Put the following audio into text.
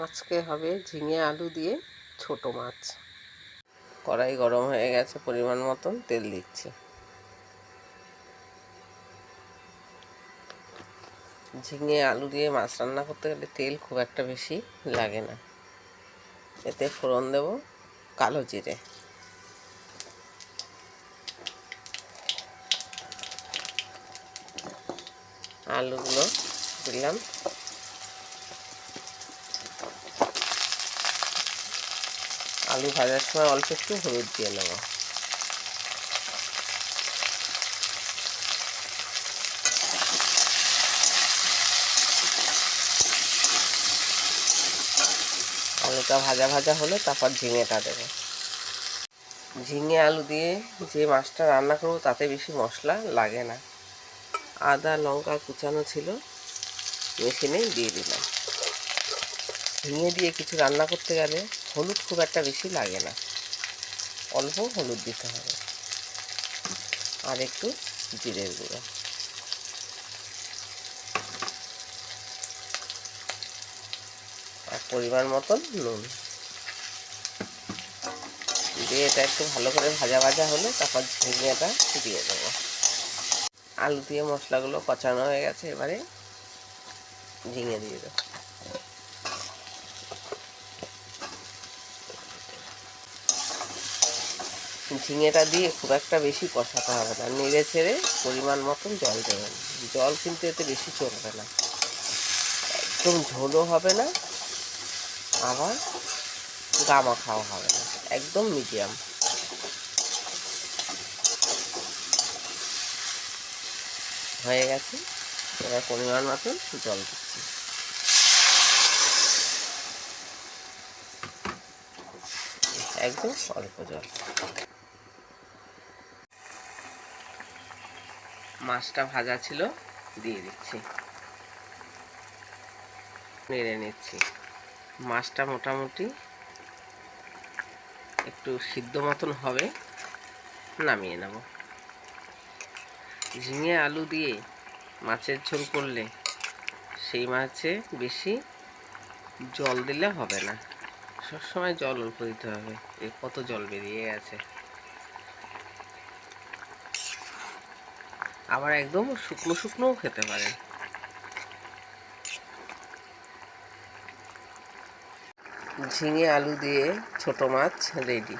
আজকে হবে ঝিঙে আলু দিয়ে ছোট মাছ। কড়াই গরম হয়ে গেছে পরিমাণ মতন, তেল দিচ্ছি। ঝিঙে আলু দিয়ে মাছ রান্না করতে গেলে তেল খুব একটা বেশি লাগে না। এতে ফোড়ন দেব কালো জিরে। আলুগুলো দিলাম। আলু ভাজার সময় অল্প একটু হলুদ দিয়ে নেব। আলুটা ভাজা ভাজা হলে তারপর ঝিঙেটা দেবো। ঝিঙে আলু দিয়ে যে মাছটা রান্না করব তাতে বেশি মশলা লাগে না। আদা, লঙ্কা কুচানো ছিল মেশিনে দিয়ে দিলাম। ঝিঙে দিয়ে কিছু রান্না করতে গেলে হলুদ খুব একটা বেশি লাগে না। অল্প হলুদ দিতে হবে। আর একটু জিরের গুঁড়ো। আর পরিমাণ মতন নুন। দিয়ে এটা একটু ভালো করে ভাজা ভাজা হলে তারপর ঝিঙেটা দিয়ে দেবো। আলু দিয়ে মশলাগুলো কচানো হয়ে গেছে, এবারে ঝিঙে দিয়ে দেবো। ঝিঙেটা দিয়ে খুব একটা বেশি কষাতে হবে না। নেড়ে ছেড়ে পরিমাণ মতন জল দেবেন জল কিন্তু এতে বেশি চলবে না। একদম ঝোলও হবে না, আবার গামা খাওয়া হবে না। একদম মিডিয়াম। হয়ে গেছে। এবার পরিমাণ মতন জল দিচ্ছি। একদম অল্প জল। মাছটা ভাজা ছিল, দিয়ে দিচ্ছি। নেড়ে নিচ্ছি। মাছটা মোটামুটি একটু সিদ্ধ মতন হবে, নামিয়ে নেব। ঝিঙে আলু দিয়ে মাছের ঝোল করলে সেই মাছে বেশি জল দিলে হবে না। সবসময় জল অল্প দিতে হবে, এ কত জল বেরিয়ে গেছে। আবার একদম শুকনো শুকনোও খেতে পারেন। ঝিঙে আলু দিয়ে ছোট মাছ রেডি।